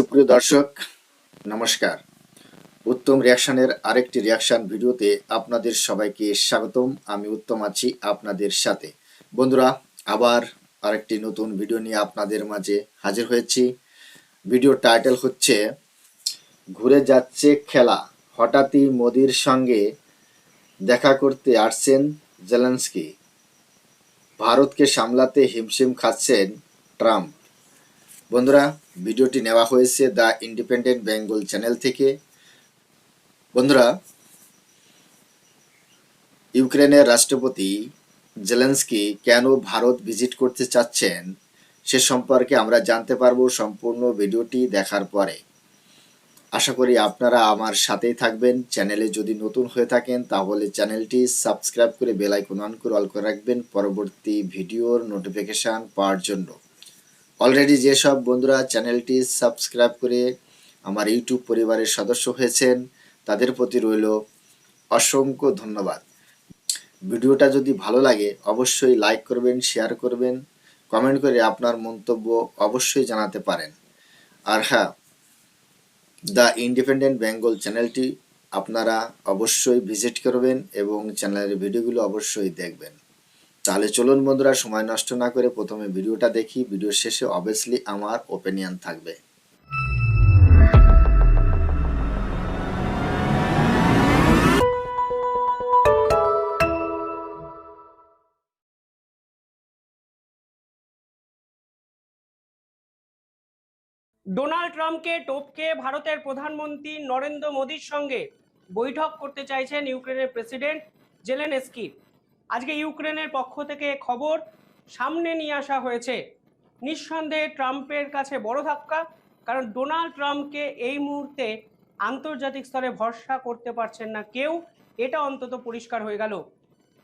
সুপ্রিয় দর্শক, নমস্কার। উত্তম রিয়াকশনের আরেকটি রিয়াকশন ভিডিওতে আপনাদের সবাইকে স্বাগতম। আমি উত্তম আছি আপনাদের সাথে। বন্ধুরা, আবার আরেকটি নতুন ভিডিও নিয়ে আপনাদের মাঝে হাজির হয়েছি। ভিডিও টাইটেল হচ্ছে, ঘুরে যাচ্ছে খেলা। হঠাৎই মোদির সঙ্গে দেখা করতে আসছেন জেলেন্সকি। ভারতকে সামলাতে হিমশিম খাচ্ছেন ট্রাম্প। বন্ধুরা, ভিডিওটি নেওয়া হয়েছে দ্য ইন্ডিপেন্ডেন্ট বেঙ্গল চ্যানেল থেকে। বন্ধুরা, ইউক্রেনের রাষ্ট্রপতি জেলেন্সকি কেন ভারত ভিজিট করতে চাচ্ছেন সে সম্পর্কে আমরা জানতে পারব সম্পূর্ণ ভিডিওটি দেখার পরে। আশা করি আপনারা আমার সাথেই থাকবেন। চ্যানেলে যদি নতুন হয়ে থাকেন, তাহলে চ্যানেলটি সাবস্ক্রাইব করে বেল আইকন অন করে অল করে রাখবেন। পরবর্তী ভিডিওর নোটিফিকেশন পাওয়ার জন্য। অলরেডি যেসব বন্ধুরা চ্যানেলটি সাবস্ক্রাইব করে আমার ইউটিউব পরিবারের সদস্য হয়েছেন, তাদের প্রতি রইল অসংখ্য ধন্যবাদ। ভিডিওটা যদি ভালো লাগে, অবশ্যই লাইক করবেন শেয়ার করবেন কমেন্ট করে আপনার মন্তব্য অবশ্যই জানাতে পারেন। আর হ্যাঁ দ্য ইন্ডিপেন্ডেন্ট বেঙ্গল চ্যানেলটি আপনারা অবশ্যই ভিজিট করবেন এবং চ্যানেলের ভিডিওগুলো অবশ্যই দেখবেন। তাহলে চলুন বন্ধুরা, সময় নষ্ট না করে প্রথমে ভিডিওটা দেখি। ভিডিওর শেষে অবভিয়াসলি আমার ওপিনিয়ন থাকবে। ডোনাল্ড ট্রাম্পকে টপকে ভারতের প্রধানমন্ত্রী নরেন্দ্র মোদীর সঙ্গে বৈঠক করতে চাইছেন ইউক্রেনের প্রেসিডেন্ট জেলেনস্কি। আজকে ইউক্রেনের পক্ষ থেকে খবর সামনে নিয়ে আসা হয়েছে। নিঃসন্দেহে ট্রাম্পের কাছে বড় ধাক্কা, কারণ ডোনাল্ড ট্রাম্পকে এই মুহূর্তে আন্তর্জাতিক স্তরে ভরসা করতে পারছেন না কেউ, এটা অন্তত পরিষ্কার হয়ে গেল।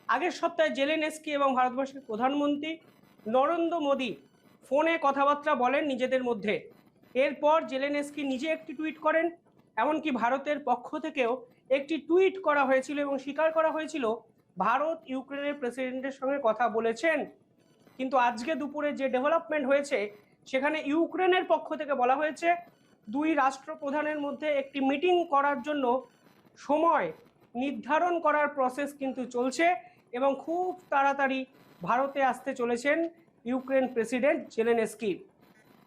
আগের সপ্তাহে জেলেনেস্কি এবং ভারতবর্ষের প্রধানমন্ত্রী নরেন্দ্র মোদী ফোনে কথাবার্তা বলেন নিজেদের মধ্যে। এরপর জেলেনেস্কি নিজে একটি টুইট করেন, এমনকি ভারতের পক্ষ থেকেও একটি টুইট করা হয়েছিল এবং স্বীকার করা হয়েছিল ভারত ইউক্রেনের প্রেসিডেন্টের সঙ্গে কথা বলেছেন। কিন্তু আজকে দুপুরে যে ডেভেলপমেন্ট হয়েছে, সেখানে ইউক্রেনের পক্ষ থেকে বলা হয়েছে, দুই রাষ্ট্রপ্রধানের মধ্যে একটি মিটিং করার জন্য সময় নির্ধারণ করার প্রসেস কিন্তু চলছে এবং খুব তাড়াতাড়ি ভারতে আসতে চলেছেন ইউক্রেন প্রেসিডেন্ট জেলেনস্কি।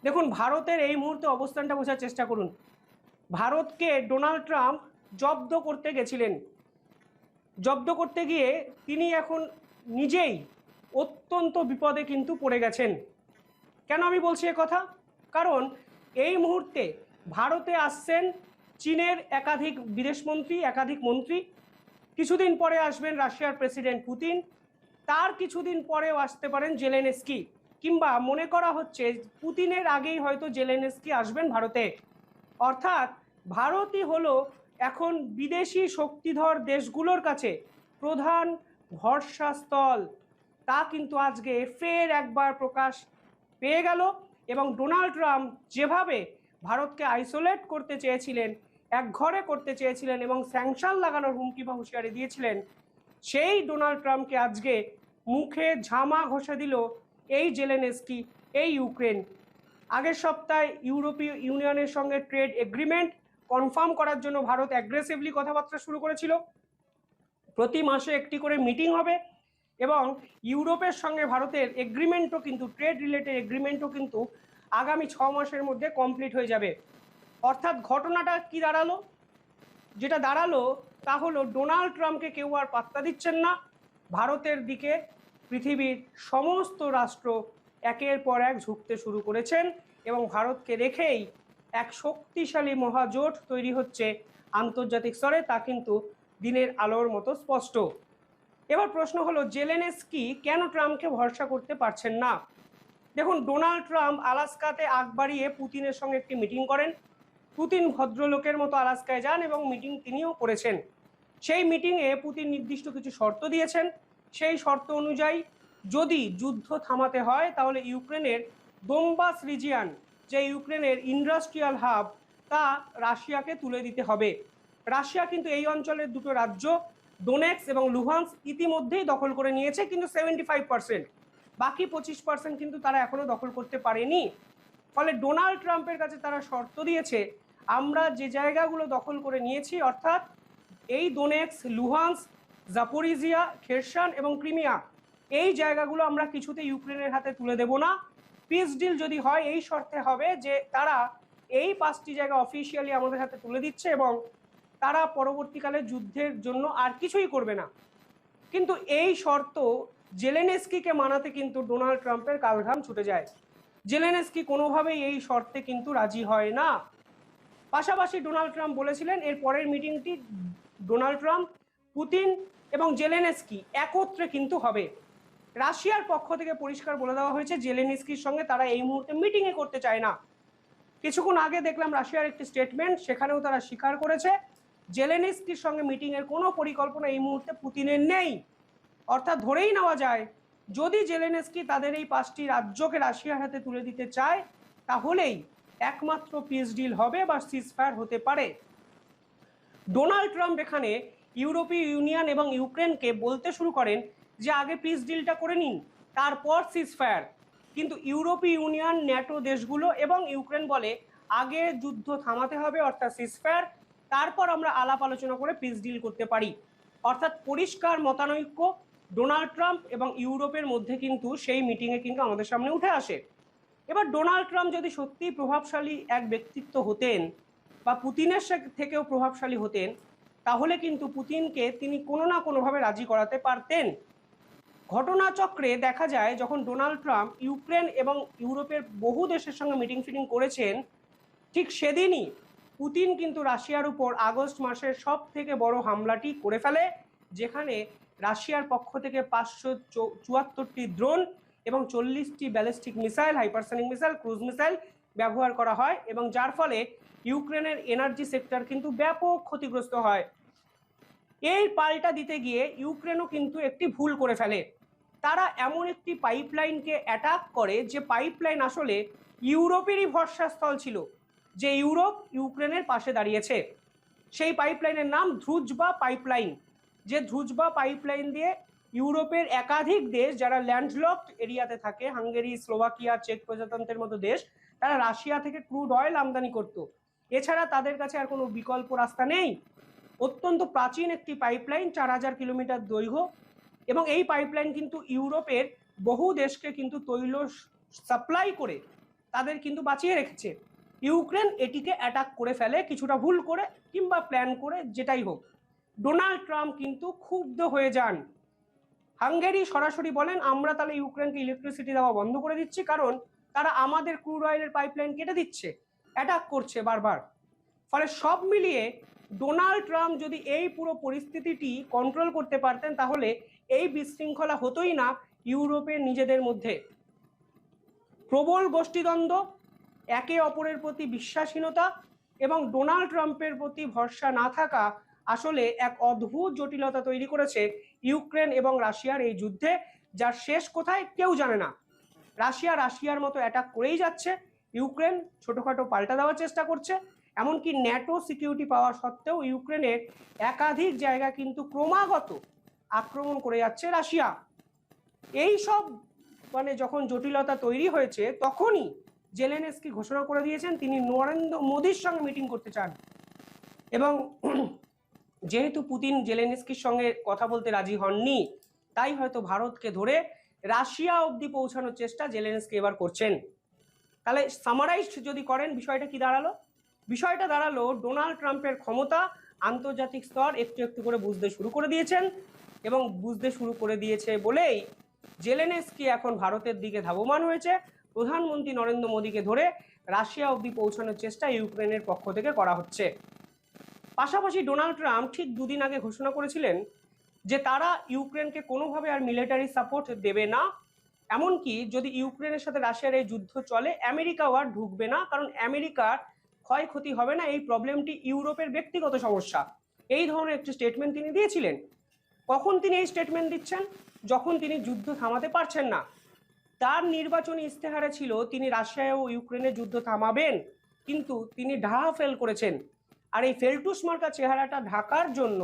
দেখুন, ভারতের এই মুহূর্তে অবস্থানটা বোঝার চেষ্টা করুন। ভারতকে ডোনাল্ড ট্রাম্প জব্দ করতে গেছিলেন। জব্দ করতে গিয়ে তিনি এখন নিজেই অত্যন্ত বিপদে কিন্তু পড়ে গেছেন। কেন আমি বলছি কথা? কারণ এই মুহূর্তে ভারতে আসছেন চীনের একাধিক বিদেশমন্ত্রী একাধিক মন্ত্রী। কিছুদিন পরে আসবেন রাশিয়ার প্রেসিডেন্ট পুতিন। তার কিছুদিন পরেও আসতে পারেন জেলেনেস্কি। কিংবা মনে করা হচ্ছে পুতিনের আগেই হয়তো জেলেনেস্কি আসবেন ভারতে। অর্থাৎ ভারতই হলো এখন বিদেশি শক্তিধর দেশগুলোর কাছে প্রধান ভরসাস্থল। তা কিন্তু আজকে ফের একবার প্রকাশ পেয়ে গেল এবং ডোনাল্ড ট্রাম্প যেভাবে ভারতকে আইসোলেট করতে চেয়েছিলেন, এক ঘরে করতে চেয়েছিলেন এবং স্যাংশন লাগানোর হুমকি বা হুঁশিয়ারি দিয়েছিলেন, সেই ডোনাল্ড ট্রাম্পকে আজকে মুখে ঝামা ঘষে দিল এই জেলেনস্কি, এই ইউক্রেন। আগের সপ্তাহে ইউরোপীয় ইউনিয়নের সঙ্গে ট্রেড এগ্রিমেন্ট কনফার্ম করার জন্য ভারত অ্যাগ্রেসিভলি কথাবার্তা শুরু করেছিল। প্রতি মাসে একটি করে মিটিং হবে এবং ইউরোপের সঙ্গে ভারতের এগ্রিমেন্টও কিন্তু ট্রেড রিলেটেড এগ্রিমেন্টও কিন্তু আগামী ছ মাসের মধ্যে কমপ্লিট হয়ে যাবে। অর্থাৎ ঘটনাটা কি দাঁড়াল? যেটা দাঁড়াল তা হলো ডোনাল্ড ট্রাম্পকে কেউ আর পাত্তা দিচ্ছেন না। ভারতের দিকে পৃথিবীর সমস্ত রাষ্ট্র একের পর এক ঝুঁকতে শুরু করেছেন এবং ভারতকে রেখেই এক শক্তিশালী মহাজোট তৈরি হচ্ছে আন্তর্জাতিক স্তরে, তা কিন্তু দিনের আলোর মতো স্পষ্ট। এবার প্রশ্ন হলো, জেলেনেস্কি কেন ট্রাম্পকে ভরসা করতে পারছেন না? দেখুন, ডোনাল্ড ট্রাম্প আলাস্কাতে আগ বাড়িয়ে পুতিনের সঙ্গে একটি মিটিং করেন। পুতিন ভদ্রলোকের মতো আলাস্কায় যান এবং মিটিং তিনিও করেছেন। সেই মিটিংয়ে পুতিন নির্দিষ্ট কিছু শর্ত দিয়েছেন। সেই শর্ত অনুযায়ী যদি যুদ্ধ থামাতে হয়, তাহলে ইউক্রেনের দোমবাস রিজিয়ান যে ইউক্রেনের ইন্ডাস্ট্রিয়াল হাব, তা রাশিয়াকে তুলে দিতে হবে। রাশিয়া কিন্তু এই অঞ্চলের দুটো রাজ্য, ডোনেক্স এবং লুহান্স, ইতিমধ্যেই দখল করে নিয়েছে, কিন্তু সেভেন্টি ফাইভ পার্সেন্ট। বাকি পঁচিশ পার্সেন্ট কিন্তু তারা এখনও দখল করতে পারেনি। ফলে ডোনাল্ড ট্রাম্পের কাছে তারা শর্ত দিয়েছে, আমরা যে জায়গাগুলো দখল করে নিয়েছি, অর্থাৎ এই দোনেক্স লুহান্স, জাপোরিজিয়া খেরসান এবং ক্রিমিয়া, এই জায়গাগুলো আমরা কিছুতে ইউক্রেনের হাতে তুলে দেব না। পিস ডিল যদি হয়, এই শর্তে হবে যে তারা এই পাঁচটি জায়গা অফিসিয়ালি আমাদের হাতে তুলে দিচ্ছে এবং তারা পরবর্তীকালে যুদ্ধের জন্য আর কিছুই করবে না। কিন্তু এই শর্ত জেলেনেস্কিকে মানাতে কিন্তু ডোনাল্ড ট্রাম্পের কালঘাম ছুটে যায়। জেলেনেস্কি কোনোভাবেই এই শর্তে কিন্তু রাজি হয় না। পাশাপাশি ডোনাল্ড ট্রাম্প বলেছিলেন, এর পরের মিটিংটি ডোনাল্ড ট্রাম্প, পুতিন এবং জেলেনেস্কি একত্রে কিন্তু হবে। রাশিয়ার পক্ষ থেকে পরিষ্কার বলে দেওয়া হয়েছে, জেলেনেস্কির সঙ্গে তারা এই মুহূর্তে মিটিংয়ে করতে চায় না। কিছুক্ষণ আগে দেখলাম রাশিয়ার একটি স্টেটমেন্ট সেখানেও তারা স্বীকার করেছে, জেলেনেস্কির সঙ্গে মিটিংয়ের কোনো পরিকল্পনা এই মুহূর্তে পুতিনের নেই। অর্থাৎ ধরেই নেওয়া যায়, যদি জেলেনেস্কি তাদের এই পাঁচটি রাজ্যকে রাশিয়ার হাতে তুলে দিতে চায়, তাহলেই একমাত্র পিস ডিল হবে বা সিজফায়ার হতে পারে। ডোনাল্ড ট্রাম্প এখানে ইউরোপীয় ইউনিয়ন এবং ইউক্রেনকে বলতে শুরু করেন যে আগে পিস ডিলটা করে নিন, তারপর সিজফায়ার কিন্তু ইউরোপীয় ইউনিয়ন, ন্যাটো দেশগুলো এবং ইউক্রেন বলে আগে যুদ্ধ থামাতে হবে, অর্থাৎ সিজফায়ার তারপর আমরা আলাপ আলোচনা করে পিস ডিল করতে পারি। অর্থাৎ পরিষ্কার মতানৈক্য, ডোনাল্ড ট্রাম্প এবং ইউরোপের মধ্যে কিন্তু সেই মিটিংয়ে কিন্তু আমাদের সামনে উঠে আসে। এবার ডোনাল্ড ট্রাম্প যদি সত্যিই প্রভাবশালী এক ব্যক্তিত্ব হতেন বা পুতিনের থেকেও প্রভাবশালী হতেন, তাহলে কিন্তু পুতিনকে তিনি কোনো না কোনোভাবে রাজি করাতে পারতেন। ঘটনাচক্রে দেখা যায়, যখন ডোনাল্ড ট্রাম্প ইউক্রেন এবং ইউরোপের বহু দেশের সঙ্গে মিটিং ফিটিং করেছেন, ঠিক সেদিনই পুতিন কিন্তু রাশিয়ার উপর আগস্ট মাসের সব থেকে বড় হামলাটি করে ফেলে, যেখানে রাশিয়ার পক্ষ থেকে পাঁচশো চুয়াত্তরটি ড্রোন এবং চল্লিশটি ballistic missile, hypersonic missile, cruise missile ব্যবহার করা হয় এবং যার ফলে ইউক্রেনের এনার্জি সেক্টর কিন্তু ব্যাপক ক্ষতিগ্রস্ত হয়। এই পাল্টা দিতে গিয়ে ইউক্রেনও কিন্তু একটি ভুল করে ফেলে। তারা এমন একটি পাইপলাইনকে অ্যাটাক করে যে পাইপলাইন আসলে ইউরোপেরই ভরসাস্থল ছিল, যে ইউরোপ ইউক্রেনের পাশে দাঁড়িয়েছে। সেই পাইপলাইনের নাম ধ্রুজবা পাইপলাইন যে ধ্রুজবা পাইপলাইন দিয়ে ইউরোপের একাধিক দেশ যারা ল্যান্ডলকড এরিয়াতে থাকে, হাঙ্গেরি, স্লোভাকিয়া, চেক প্রজাতন্ত্রের মতো দেশ, তারা রাশিয়া থেকে ক্রুড অয়েল আমদানি করত। এছাড়া তাদের কাছে আর কোনো বিকল্প রাস্তা নেই। অত্যন্ত প্রাচীন একটি পাইপলাইন চার হাজার কিলোমিটার দৈর্ঘ্য এবং এই পাইপলাইন কিন্তু ইউরোপের বহু দেশকে কিন্তু তৈল সাপ্লাই করে তাদের কিন্তু বাঁচিয়ে রেখেছে। ইউক্রেন এটিকে অ্যাটাক করে ফেলে, কিছুটা ভুল করে কিংবা প্ল্যান করে, যেটাই হোক। ডোনাল্ড ট্রাম্প কিন্তু ক্ষুব্ধ হয়ে যান। হাঙ্গেরি সরাসরি বলেন, আমরা তাহলে ইউক্রেনকে ইলেকট্রিসিটি দেওয়া বন্ধ করে দিচ্ছি, কারণ তারা আমাদের ক্রুড অয়েলের পাইপলাইন কেটে দিচ্ছে অ্যাটাক করছে বারবার। ফলে সব মিলিয়ে ডোনাল্ড ট্রাম্প যদি এই পুরো পরিস্থিতিটি কন্ট্রোল করতে পারতেন, তাহলে এই বিশৃঙ্খলা হতোই না ইউরোপের নিজেদের মধ্যে। প্রবল গোষ্ঠীদ্বন্দ্ব, একে অপরের প্রতি বিশ্বাসহীনতা এবং ডোনাল্ড ট্রাম্পের প্রতি ভরসা না থাকা আসলে এক অদ্ভুত জটিলতা তৈরি করেছে ইউক্রেন এবং রাশিয়ার এই যুদ্ধে যার শেষ কোথায় কেউ জানে না। রাশিয়া রাশিয়ার মতো অ্যাটাক করেই যাচ্ছে, ইউক্রেন ছোটোখাটো পাল্টা দেওয়ার চেষ্টা করছে, এমনকি ন্যাটো সিকিউরিটি পাওয়া সত্ত্বেও ইউক্রেনের একাধিক জায়গা কিন্তু ক্রমাগত আক্রমণ করে যাচ্ছে রাশিয়া। এই সব মানে যখন জটিলতা তৈরি হয়েছে, তখনই জেলেনেস্কি ঘোষণা করে দিয়েছেন, তিনি নরেন্দ্র মোদীর সঙ্গে মিটিং করতে চান। এবং যেহেতু পুতিন জেলেনস্কির সঙ্গে কথা বলতে রাজি হননি, তাই হয়তো ভারতকে ধরে রাশিয়া অবধি পৌঁছানোর চেষ্টা জেলেনস্কি এবার করছেন। তাহলে সামারাইজ যদি করেন, বিষয়টা কি দাঁড়াল? বিষয়টা দাঁড়াল, ডোনাল্ড ট্রাম্পের ক্ষমতা আন্তর্জাতিক স্তর একটু একটু করে বুঝতে শুরু করে দিয়েছেন। এবং বুঝতে শুরু করে দিয়েছে বলেই জেলেনেস্কি এখন ভারতের দিকে ধাবমান হয়েছে। প্রধানমন্ত্রী নরেন্দ্র মোদীকে ধরে রাশিয়া অবধি পৌঁছানোর চেষ্টা ইউক্রেনের পক্ষ থেকে করা হচ্ছে। পাশাপাশি ডোনাল্ড ট্রাম্প ঠিক দুদিন আগে ঘোষণা করেছিলেন যে তারা ইউক্রেনকে কোনোভাবে আর মিলিটারি সাপোর্ট দেবে না। এমনকি যদি ইউক্রেনের সাথে রাশিয়ার এই যুদ্ধ চলে, আমেরিকাও আর ঢুকবে না, কারণ আমেরিকার ক্ষয়ক্ষতি হবে না। এই প্রবলেমটি ইউরোপের ব্যক্তিগত সমস্যা। এই ধরনের একটি স্টেটমেন্ট তিনি দিয়েছিলেন। কখন তিনি এই স্টেটমেন্ট দিচ্ছেন? যখন তিনি যুদ্ধ থামাতে পারছেন না। তার নির্বাচনী ইস্তেহারে ছিল, তিনি রাশিয়া ও ইউক্রেনের যুদ্ধ থামাবেন, কিন্তু তিনি ঢাহা ফেল করেছেন। আর এই ফেলটুস মার্কা চেহারাটা ঢাকার জন্য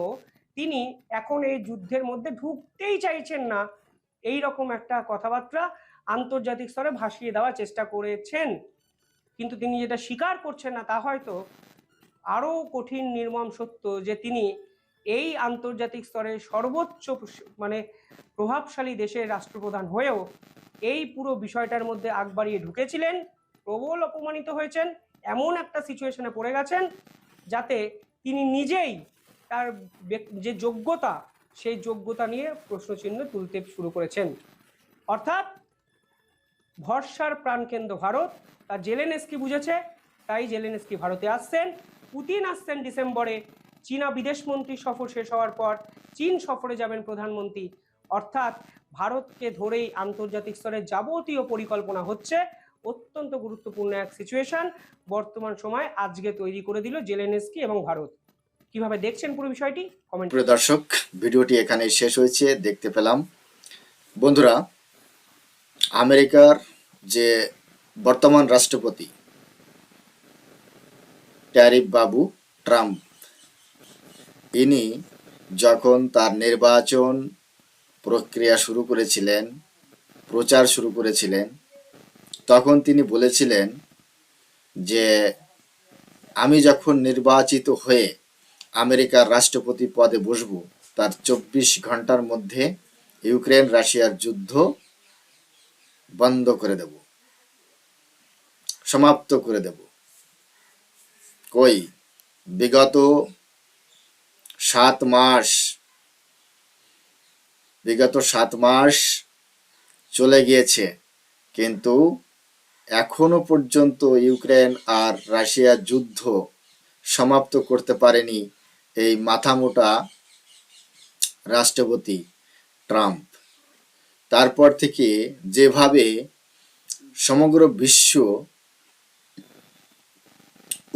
তিনি এখন এই যুদ্ধের মধ্যে ঢুকতেই চাইছেন না। এই রকম একটা কথাবার্তা আন্তর্জাতিক স্তরে ভাসিয়ে দেওয়ার চেষ্টা করেছেন। কিন্তু তিনি যেটা স্বীকার করছেন না, তা হয়তো আরও কঠিন, নির্মম সত্য যে তিনি এই আন্তর্জাতিক স্তরে সর্বোচ্চ মানে প্রভাবশালী দেশের রাষ্ট্রপ্রধান হয়েও এই পুরো বিষয়টার মধ্যে আগ বাড়িয়ে ঢুকেছিলেন, প্রবল অপমানিত হয়েছেন, এমন একটা সিচুয়েশনে পড়ে গেছেন যাতে তিনি নিজেই তার যে যোগ্যতা, সেই যোগ্যতা নিয়ে প্রশ্নচিহ্ন তুলতে শুরু করেছেন। অর্থাৎ ভরসার প্রাণকেন্দ্র ভারত, তা জেলেনস্কি বুঝেছে, তাই জেলেনস্কি ভারতে আসছেন। পুতিন আসছেন ডিসেম্বরে চীনা বিদেশমন্ত্রী সফর শেষ হওয়ার পর চীন সফরে যাবেন প্রধানমন্ত্রী। অর্থাৎ ভারতকে ধরেই আন্তর্জাতিক স্তরে যাবতীয় পরিকল্পনা হচ্ছে। অত্যন্ত গুরুত্বপূর্ণ এক সিচুয়েশন বর্তমান সময় আজকে তৈরি করে দিল জেলেনস্কি এবং ভারত। কীভাবে দেখছেন পুরো বিষয়টি? কমেন্ট প্রিয় দর্শক, ভিডিওটি এখানে শেষ হয়েছে। দেখতে পেলাম। বন্ধুরা, আমেরিকার যে বর্তমান রাষ্ট্রপতি, ট্যারিফ বাবু, ট্রাম্প ইনি যখন তার নির্বাচন প্রক্রিয়া শুরু করেছিলেন, প্রচার শুরু করেছিলেন, তখন তিনি বলেছিলেন যে, আমি যখন নির্বাচিত হয়ে আমেরিকার রাষ্ট্রপতি পদে বসব, তার চব্বিশ ঘণ্টার মধ্যে ইউক্রেন রাশিয়ার যুদ্ধ বন্ধ করে দেব, সমাপ্ত করে দেব। কই, বিগত সাত মাস। বিগত সাত মাস চলে গিয়েছে, কিন্তু এখনও পর্যন্ত ইউক্রেন আর রাশিয়ার যুদ্ধ সমাপ্ত করতে পারেনি এই মাথামোটা রাষ্ট্রপতি ট্রাম্প। তারপর থেকে যেভাবে সমগ্র বিশ্ব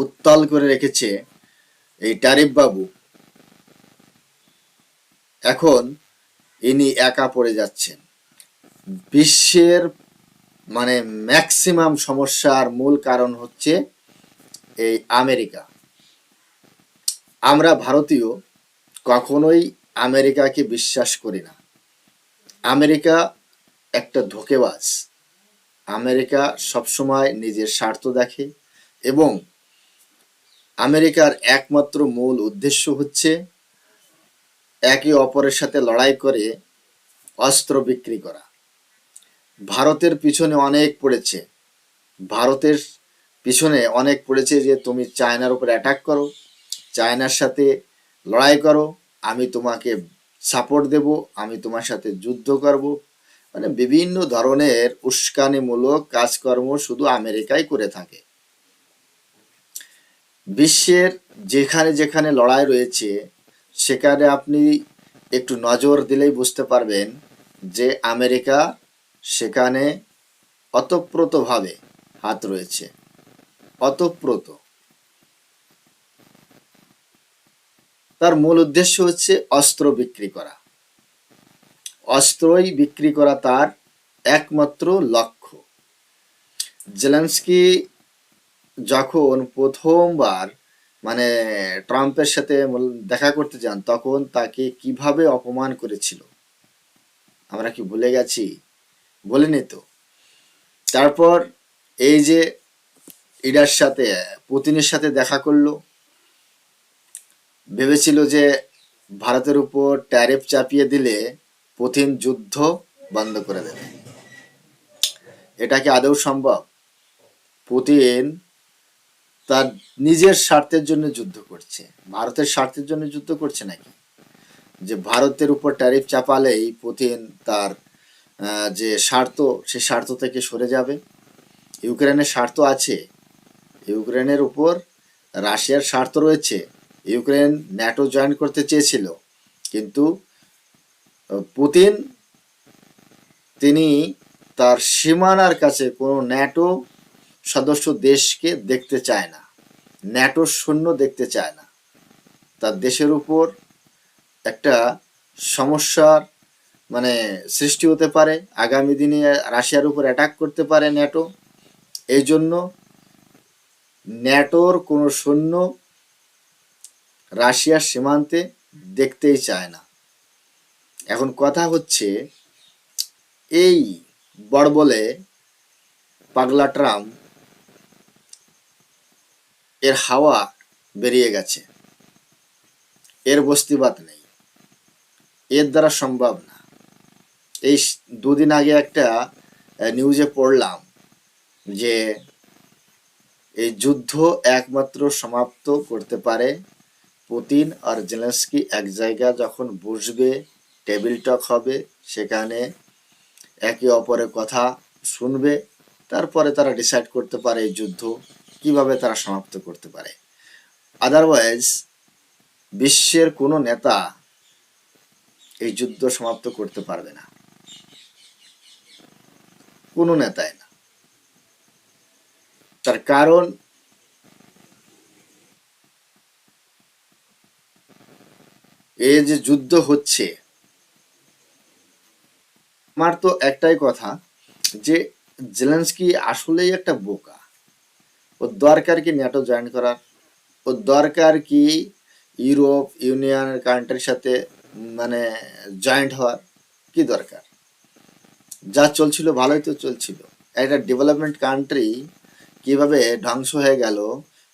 উত্তাল করে রেখেছে এই ট্যারিফ বাবু এখন ইনি একা পড়ে যাচ্ছেন। বিশ্বের মানে ম্যাক্সিমাম সমস্যার মূল কারণ হচ্ছে এই আমেরিকা। আমরা ভারতীয় কখনোই আমেরিকাকে বিশ্বাস করি না। আমেরিকা একটা ধোকেবাজ। আমেরিকা সবসময় নিজের স্বার্থ দেখে এবং আমেরিকার একমাত্র মূল উদ্দেশ্য হচ্ছে একে অপরের সাথে লড়াই করে অস্ত্র বিক্রি করা। ভারতের পিছনে অনেক পড়েছে। ভারতের পিছনে অনেক পড়েছে যে, তুমি চায়নার উপর অ্যাটাক করো, চায়নার সাথে লড়াই করো, আমি তোমাকে সাপোর্ট দেব, আমি তোমার সাথে যুদ্ধ করব। মানে বিভিন্ন ধরনের উস্কানিমূলক কাজকর্ম শুধু আমেরিকাই করে থাকে। বিশ্বের যেখানে যেখানে লড়াই রয়েছে সেখানে আপনি একটু নজর দিলেই বুঝতে পারবেন যে আমেরিকা সেখানে অতপ্রতভাবে হাত রয়েছে। অতপ্রত। তার মূল উদ্দেশ্য হচ্ছে অস্ত্র বিক্রি করা। অস্ত্রই বিক্রি করা তার একমাত্র লক্ষ্য। জেলেন্সকি যখন প্রথমবার মানে ট্রাম্পের সাথে দেখা করতে যান, তখন তাকে কীভাবে অপমান করেছিল? আমরা কি ভুলে গেছি? বলিনি তো। তারপর এই যে ইডার সাথে, পুতিনের সাথে দেখা করল, ভেবেছিল যে ভারতের উপর ট্যারিফ চাপিয়ে দিলে পুতিন যুদ্ধ বন্ধ করে দেবে। এটা কি আদৌ সম্ভব? পুতিন তার নিজের স্বার্থের জন্য যুদ্ধ করছে। ভারতের স্বার্থের জন্য যুদ্ধ করছে নাকি? যে ভারতের উপর ট্যারিফ চাপালেই পুতিন তার যে স্বার্থ, সে স্বার্থ থেকে সরে যাবে। ইউক্রেনের স্বার্থ আছে। ইউক্রেনের উপর রাশিয়ার স্বার্থ রয়েছে। ইউক্রেন ন্যাটো জয়েন করতে চেয়েছিল। কিন্তু পুতিন, তিনি তার সীমানার কাছে কোনো ন্যাটো সদস্য দেশকে দেখতে চায় না ন্যাটো সৈন্য দেখতে চায় না। তার দেশের উপর একটা সমস্যার মানে সৃষ্টি হতে পারে। আগামী দিনে রাশিয়ার উপর অ্যাটাক করতে পারে ন্যাটো। এই জন্য ন্যাটোর কোনো সৈন্য রাশিয়ার সীমান্তে দেখতেই চায় না। এখন কথা হচ্ছে, এই বড় বলে পাগলা ট্রাম্প এর হাওয়া বেরিয়ে গেছে। এর বস্তিবাদ নেই। এর দ্বারা সম্ভব না। এই দুদিন আগে একটা নিউজে পড়লাম যে এই যুদ্ধ একমাত্র সমাপ্ত করতে পারে। পুতিন আর জেলেন্সকি এক জায়গা যখন বসবে টেবিল টক হবে, সেখানে একে অপরের কথা শুনবে। তারপরে তারা ডিসাইড করতে পারে এই যুদ্ধ। কীভাবে তারা সমাপ্ত করতে পারে? আদারওয়াইজ বিশ্বের কোনো নেতা এই যুদ্ধ সমাপ্ত করতে পারবে না। কোনো নেতাই না। তার কারণ এই যে যুদ্ধ হচ্ছে আমার তো একটাই কথা, যে জেলেন্সকি আসলেই একটা বোকা। ওর দরকার কি ন্যাটো জয়েন করার? ওর দরকার কি ইউরোপ ইউনিয়নের কান্ট্রির সাথে মানে জয়েন্ট হওয়ার? কি দরকার? যা চলছিল, ভালোই তো চলছিল। একটা ডেভেলপমেন্ট কান্ট্রি কীভাবে ধ্বংস হয়ে গেল,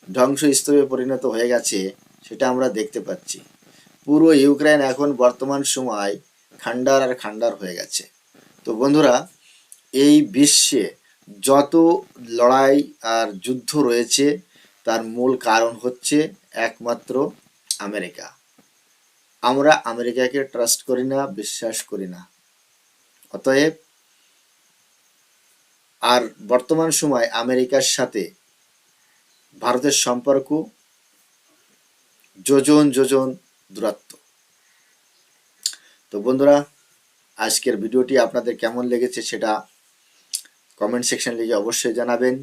ধ্বংস স্তরে পরিণত হয়ে গেছে, সেটা আমরা দেখতে পাচ্ছি। পুরো ইউক্রেন এখন বর্তমান সময় খান্ডার আর খান্ডার হয়ে গেছে। তো বন্ধুরা, এই বিশ্বে যত লড়াই আর যুদ্ধ রয়েছে, তার মূল কারণ হচ্ছে একমাত্র আমেরিকা। আমরা আমেরিকাকে ট্রাস্ট করি না, বিশ্বাস করি না। অতএব, আর বর্তমান সময় আমেরিকার সাথে ভারতের সম্পর্ক যোজন যোজন দূরত্ব। তো বন্ধুরা, আজকের ভিডিওটি আপনাদের কেমন লেগেছে সেটা কমেন্ট সেকশন লিখে অবশ্যই জানাবেন।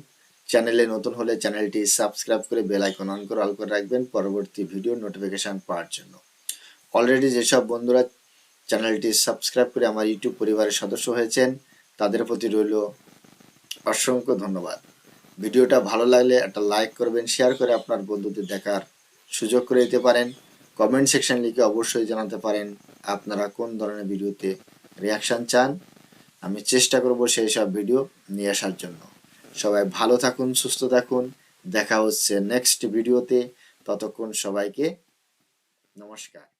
চ্যানেলে নতুন হলে চ্যানেলটি সাবস্ক্রাইব করে বেল আইকন অন করে অল করে রাখবেন পরবর্তী ভিডিও নোটিফিকেশন পাওয়ার জন্য। অলরেডি যেসব বন্ধুরা চ্যানেলটি সাবস্ক্রাইব করে আমার ইউটিউব পরিবারের সদস্য হয়েছেন, তাদের প্রতি রইল অসংখ্য ধন্যবাদ। ভিডিওটা ভালো লাগলে একটা লাইক করবেন শেয়ার করে আপনার বন্ধুদের দেখার সুযোগ করে দিতে পারেন। কমেন্ট সেকশন লিখে অবশ্যই জানাতে পারেন আপনারা কোন ধরনের ভিডিওতে রিয়াকশন চান। আমি চেষ্টা করব সেই সব ভিডিও নিয়ে আসার জন্য। সবাই ভালো থাকুন, সুস্থ থাকুন। দেখা হচ্ছে নেক্সট ভিডিওতে ততক্ষণ সবাইকে নমস্কার।